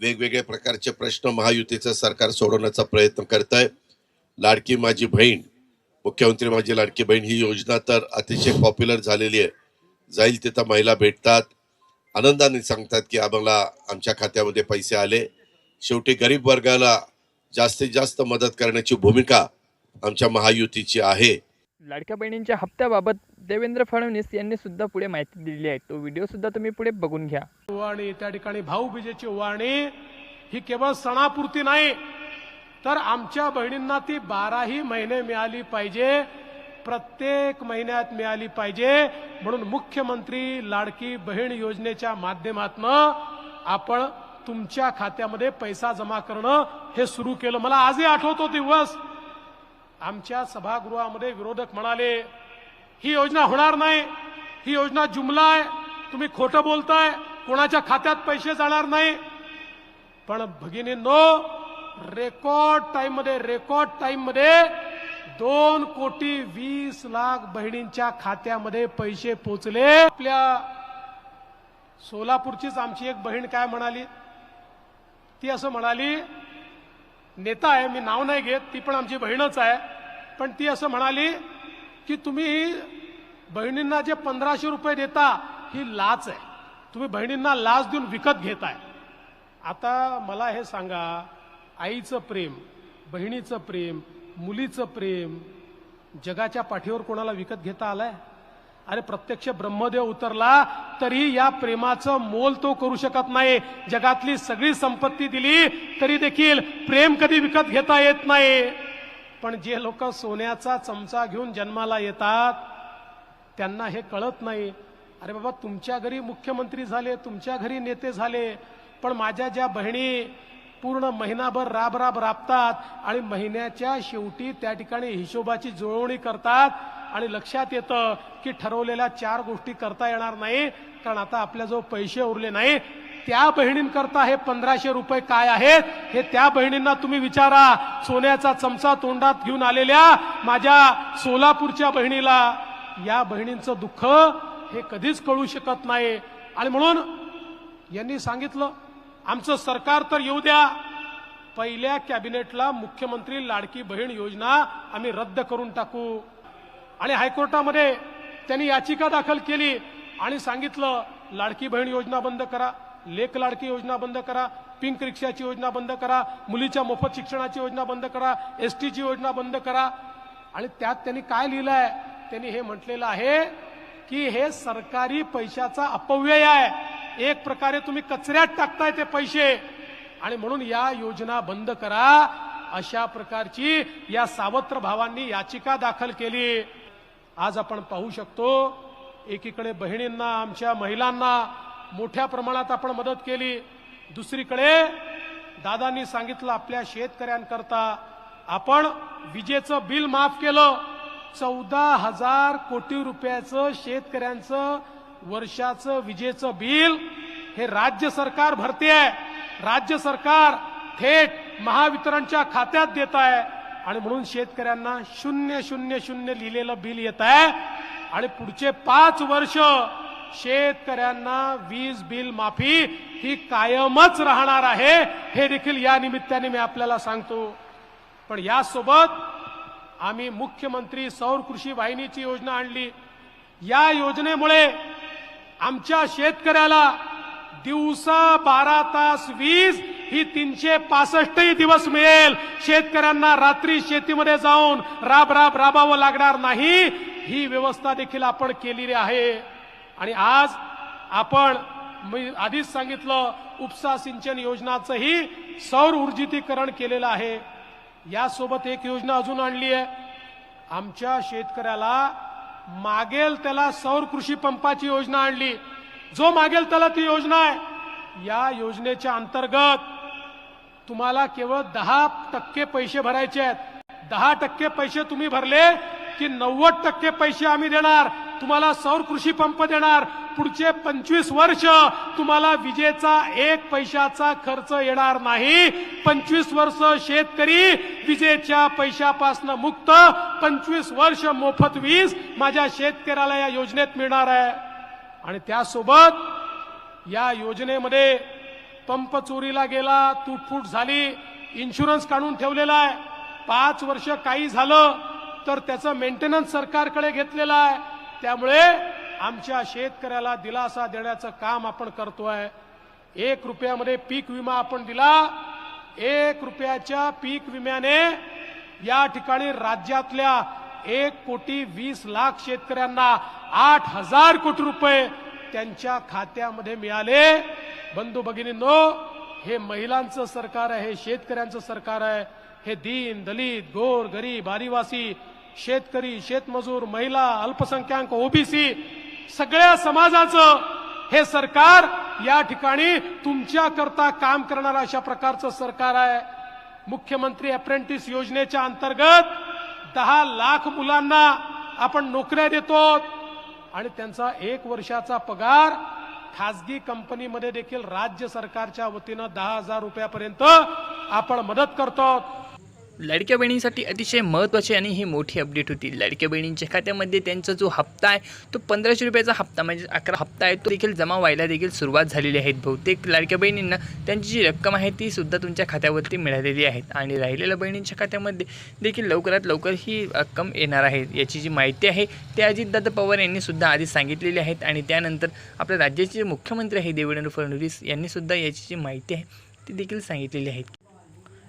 वेगवेगळ्या प्रकारचे प्रश्न महायुतीचं सरकार सोडवण्याचा प्रयत्न करत आहे लाडकी माझी बहीण मुख्यमंत्री माझी लाडकी बहीण ही योजना तर अतिशय पॉप्युलर झालेली आहे. जाईल तिथं महिला भेटतात. आनंदाने सांगतात की आम्हाला आमच्या खात्यामध्ये पैसे आले. शेवटी गरीब वर्गाला जास्तीत जास्त मदत करण्याची भूमिका आमच्या महायुतीची आहे. लाडक्या बहिणींच्या हप्त्याबाबत देवेंद्र फडणवीस यांनी सुद्धा पुढे माहिती दिलेली आहे. तो व्हिडिओ सुद्धा तुम्ही पुढे बघून घ्या. उवाणी त्या ठिकाणी भाऊबीजेची उवाणी ही केवळ सणापुरती नाही तर आमच्या बहिणींना ती बाराही महिने मिळाली पाहिजे प्रत्येक महिन्यात मिळाली पाहिजे. म्हणून मुख्यमंत्री लाडकी बहीण योजनेच्या माध्यमातून आपण तुमच्या खात्यामध्ये पैसा जमा करणं हे सुरू केलं. मला आजही आठवतो दिवस. आमच्या सभागृहामध्ये विरोधक म्हणाले ही योजना होणार नाही ही योजना जुमला आहे तुम्ही खोटं बोलताय कोणाच्या खात्यात पैसे जाणार नाही. पण भगिनींनो रेकॉर्ड टाइममध्ये रेकॉर्ड टाइममध्ये दोन कोटी वीस लाख बहिणींच्या खात्यामध्ये पैसे पोचले. आपल्या सोलापूरचीच आमची एक बहीण काय म्हणाली? ती असं म्हणाली नेता आहे मी नाव नाही घेत ती पण आमची बहीणच आहे. पण ती असं म्हणाली की तुम्ही बहिणींना जे पंधराशे रुपये देता ही लाच आहे. तुम्ही बहिणींना लाच देऊन विकत घेताय. आता मला हे सांगा आईचं प्रेम बहिणीचं प्रेम मुलीचं प्रेम जगाच्या पाठीवर कोणाला विकत घेता आलाय? अरे प्रत्यक्ष ब्रह्मदेव उतरला तरी या प्रेमाचं मोल तो करू शकत नाही. जगातली सगळी संपत्ती दिली तरी देखील प्रेम कधी विकत घेता येत नाही. पण जे लोक सोन्याचा चमचा घेऊन जन्माला येतात त्यांना हे कळत नाही. अरे बाबा तुमच्या घरी मुख्यमंत्री झाले तुमच्या घरी नेते झाले पण माझ्या ज्या बहिणी पूर्ण महिनाभर राब राब राबतात आणि महिन्याच्या शेवटी त्या ठिकाणी हिशोबाची जुळवणी करतात आणि लक्षात येतं की ठरवलेल्या चार गोष्टी करता येणार नाही कारण आता आपल्याजवळ पैसे उरले नाही. त्या बहिणींकरता हे पंधराशे रुपये काय आहेत हे त्या बहिणींना तुम्ही विचारा. सोन्याचा चमचा तोंडात घेऊन आलेल्या माझ्या सोलापूरच्या बहिणीला या बहिणींचं दुःख हे कधीच कळू शकत नाही. आणि म्हणून यांनी सांगितलं आमचं सरकार तर येऊ द्या. पहिल्या कॅबिनेटला मुख्यमंत्री लाडकी बहीण योजना आम्ही रद्द करून टाकू. आणि हायकोर्टामध्ये त्यांनी याचिका दाखल केली आणि सांगितलं लाडकी बहीण योजना बंद करा. लेख लाडकी योजना बंद करा पिंक रिक्षाची योजना बंद करा मुलीच्या मोफत शिक्षणाची योजना बंद करा एस टीची योजना बंद करा. आणि त्यात त्यांनी काय लिहिलंय? त्यांनी हे म्हटलेलं आहे की हे सरकारी पैशाचा अपव्यय आहे. एक प्रकारे तुम्ही कचऱ्यात टाकताय ते पैसे. आणि म्हणून या योजना बंद करा. अशा प्रकारची या सावत्र भावांनी याचिका दाखल केली. आज आपण पाहू शकतो एकीकडे बहिणींना आमच्या महिलांना मोठ्या प्रमाणात आपण मदत केली. दुसरीकडे दादांनी सांगितलं आपल्या शेतकऱ्यांकरता आपण विजेचं बिल माफ केलं. चौदा हजार कोटी रुपयाचं शेतकऱ्यांचं वर्षाचं विजेचं बिल हे राज्य सरकार भरते आहे राज्य सरकार थेट महावितरणच्या खात्यात देत आहे आणि म्हणून शेतकऱ्यांना शून्य शून्य शून्य लिहिलेलं बिल येत आहे आणि पुढचे पाच वर्ष शेतकऱ्यांना वीज बिल माफी ही कायमच राहणार आहे हे देखील या निमित्ताने मी आपल्याला सांगतो. पण यासोबत आम्ही मुख्यमंत्री सौर कृषी वाहिनीची योजना आणली. या योजनेमुळे आमच्या शेतकऱ्याला दिवसा बारा तास वीज ही तीनशे पासष्टही दिवस मिळेल. शेतकऱ्यांना रात्री शेतीमध्ये जाऊन राब राब राबावं लागणार नाही. ही व्यवस्था देखील आपण केलेली आहे. आणि आज आपण मी आधीच सांगितलं उपसा सिंचन योजनाचंही सौर ऊर्जितीकरण केलेलं आहे. यासोबत एक योजना अजून आणली आहे. आमच्या शेतकऱ्याला मागेल त्याला सौर कृषी पंपाची योजना आणली. जो मागेल त्याला ती योजना आहे. या योजनेच्या अंतर्गत तुम्हाला केवळ दहा टक्के पैसे भरायचे आहेत. दहा टक्के पैसे तुम्ही भरले की नव्वद टक्के पैसे आम्ही देणार. तुम्हाला सौर कृषी पंप देणार. पुढचे पंचवीस वर्ष तुम्हाला विजेचा एक पैशाचा खर्च येणार नाही. पंचवीस वर्ष शेतकरी विजेच्या पैशापासून मुक्त. पंचवीस वर्ष मोफत वीज माझ्या शेतकऱ्याला या योजनेत मिळणार आहे. आणि त्यासोबत या योजनेमध्ये पंप चोरीला गेला तुटफूट झाली इन्शुरन्स काढून ठेवलेला आहे. पाच वर्ष काही झालं तर त्याचं मेंटेनन्स सरकारकडे घेतलेलं आहे. त्यामुळे आमच्या शेतकऱ्याला दिलासा देण्याचं काम आपण करतोय. एक रुपयामध्ये पीक विमा आपण दिला. एक रुपयाच्या पीक विम्याने या ठिकाणी राज्यातल्या एक कोटी वीस लाख शेतकऱ्यांना आठ हजार कोटी रुपये त्यांच्या खात्यामध्ये मिळाले. बंधू भगिनींनो हे महिलांचं सरकार आहे हे शेतकऱ्यांचं सरकार आहे. हे दीन दलित गोर गरीब आदिवासी शेतकरी शेतमजूर महिला अल्पसंख्याक ओबीसी सगळ्या समाजाचं हे सरकार या ठिकाणी तुमच्या करता काम करणारं अशा प्रकारचं सरकार आहे. मुख्यमंत्री अप्रेंटिस योजनेच्या अंतर्गत दहा लाख मुलांना आपण नोकऱ्या देतो आणि त्यांचा एक वर्षाचा पगार खासगी कंपनीमध्ये देखील राज्य सरकारच्या वतीनं दहा हजार रुपयापर्यंत आपण मदत करतो. लाडक्या बहिणींसाठी अतिशय महत्त्वाची आणि ही मोठी अपडेट होती. लाडक्या बहिणींच्या खात्यामध्ये त्यांचा जो हप्ता आहे तो पंधराशे रुपयाचा हप्ता म्हणजे अकरा हप्ता आहे तो देखील जमा व्हायला देखील सुरुवात झालेली आहे. बहुतेक लाडक्या बहिणींना त्यांची जी रक्कम आहे ती सुद्धा तुमच्या खात्यावरती मिळालेली आहे. आणि राहिलेल्या बहिणींच्या खात्यामध्ये देखील लवकरात लवकर ही रक्कम येणार आहे याची जी माहिती आहे ते अजितदादा पवार यांनी सुद्धा आधी सांगितलेली आहेत. आणि त्यानंतर आपल्या राज्याचे जे मुख्यमंत्री आहे देवेंद्र फडणवीस यांनी सुद्धा याची जी माहिती आहे ती देखील सांगितलेली आहेत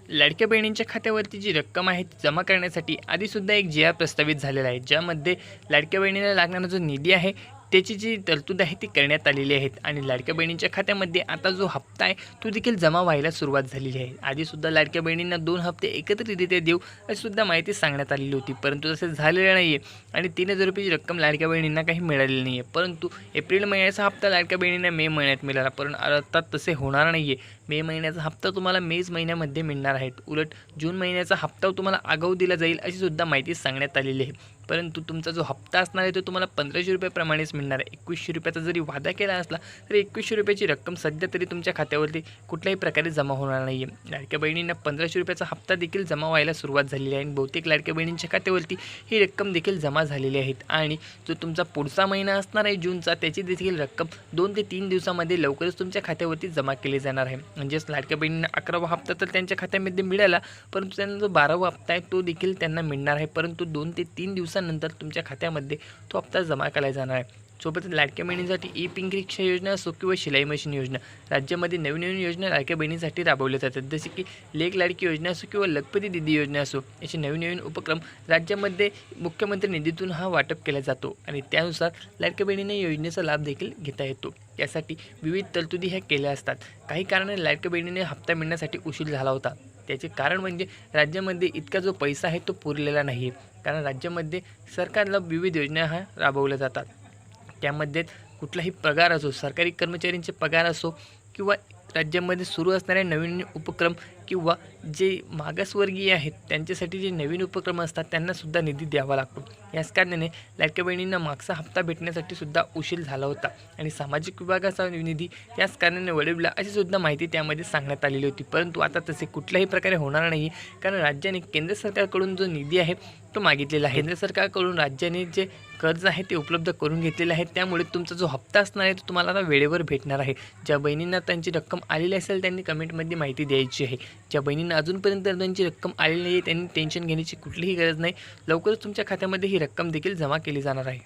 लाडक्या बहिणींच्या खात्यावरती जी रक्कम आहे ती जमा करण्यासाठी आधीसुद्धा एक जी आर प्रस्तावित झालेला आहे ज्यामध्ये लाडक्या बहिणीला लागणारा जो निधी आहे त्याची जी तरतूद आहे ती करण्यात आलेली आहेत आणि लाडक्या बहिणींच्या खात्यामध्ये आता जो हप्ता आहे तो देखील जमा व्हायला सुरुवात झालेली आहे. आधीसुद्धा लाडक्या बहिणींना दोन हप्ते एकत्रितरित्या देऊ अशी सुद्धा माहिती सांगण्यात आलेली होती. परंतु तसे झालेलं नाही आहे आणि तीन हजार रुपयाची रक्कम लाडक्या बहिणींना काही मिळालेली नाही आहे परंतु एप्रिल महिन्याचा हप्ता लाडक्या बहिणींना मे महिन्यात मिळाला. पण अर्थात तसे होणार नाही आहे मे महिन्याचा हप्ता तुम्हाला मेच महिन्यामध्ये मिळणार आहेत उलट जून महिन्याचा हप्ता तुम्हाला आगाऊ दिला जाईल अशी सुद्धा माहिती सांगण्यात आलेली आहे. परंतु तुमचा जो हप्ता असणार आहे तो तुम्हाला पंधराशे रुपयाप्रमाणेच मिळणार आहे. एकवीसशे रुपयाचा जरी वादा केला असला तरी एकवीसशे रुपयाची रक्कम सध्या तरी तुमच्या खात्यावरती कुठल्याही प्रकारे जमा होणार नाही आहे लाडक्या बहिणींना पंधराशे रुपयाचा हप्ता देखील जमा व्हायला सुरुवात झालेली आहे आणि बहुतेक लाडक्या बहिणींच्या खात्यावरती ही रक्कम देखील जमा झालेली आहेत. आणि जो तुमचा पुढचा महिना असणार आहे जूनचा त्याची देखील रक्कम दोन ते तीन दिवसामध्ये लवकरच तुमच्या खात्यावरती जमा केली जाणार आहे. म्हणजेच लाडक्या बहिणींना अकरावा हप्ता तर त्यांच्या खात्यामध्ये मिळाला परंतु त्यांना जो बारावा हप्ता आहे तो देखील त्यांना मिळणार आहे. परंतु दोन ते तीन दिवसानंतर तुमच्या खात्यामध्ये तो हप्ता जमा केला जाणार आहे. सोबतच लाडक्या बहिणींसाठी ई पिंक रिक्षा योजना असो किंवा शिलाई मशीन योजना. राज्यामध्ये नवीन नवीन योजना लाडक्या बहिणींसाठी राबवल्या जातात. जसे की लेख लाडकी योजना असो किंवा लखपती दिदी योजना असो असे नवीन नवीन उपक्रम राज्यामध्ये मुख्यमंत्री निधीतून हा वाटप केला जातो आणि त्यानुसार लाडक्या बहिणींना योजनेचा लाभ देखील घेता येतो. यासाठी विविध तरतुदी ह्या केल्या असतात. काही कारणाने लाडक्या बहिणीने हप्ता मिळण्यासाठी उशीर झाला होता. त्याचे कारण म्हणजे राज्यामध्ये इतका जो पैसा आहे तो पुरलेला नाही. आहे कारण राज्यामध्ये सरकारला विविध योजना ह्या राबवल्या जातात. त्यामध्ये कुठलाही पगार असो सरकारी कर्मचाऱ्यांचे पगार असो किंवा राज्यामध्ये सुरू असणारे नवीन उपक्रम किंवा जे मागासवर्गीय आहेत त्यांच्यासाठी जे नवीन उपक्रम असतात त्यांनासुद्धा निधी द्यावा लागतो. याच कारणाने लाडक्या बहिणींना मागचा हप्ता भेटण्यासाठी सुद्धा उशीर झाला होता आणि सामाजिक विभागाचा निधी याच कारणाने वळविला अशी सुद्धा माहिती त्यामध्ये सांगण्यात आलेली होती. परंतु आता तसे कुठल्याही प्रकारे होणार नाही कारण राज्याने केंद्र सरकारकडून जो निधी आहे तो मागितलेला आहे. केंद्र सरकारकडून राज्याने जे कर्ज आहे ते उपलब्ध करून घेतलेले आहे. त्यामुळे तुमचा जो हप्ता असणार आहे तो तुम्हाला आता वेळेवर भेटणार आहे. ज्या बहिणींना त्यांची रक्कम आलेली असेल त्यांनी कमेंटमध्ये माहिती द्यायची आहे. ज्या बहिणींना अजूनपर्यंत त्यांची रक्कम आलेली नाही आहे त्यांनी टेन्शन घेण्याची कुठलीही गरज नाही. लवकरच तुमच्या खात्यामध्ये ही रक्कम देखील जमा केली जाणार आहे.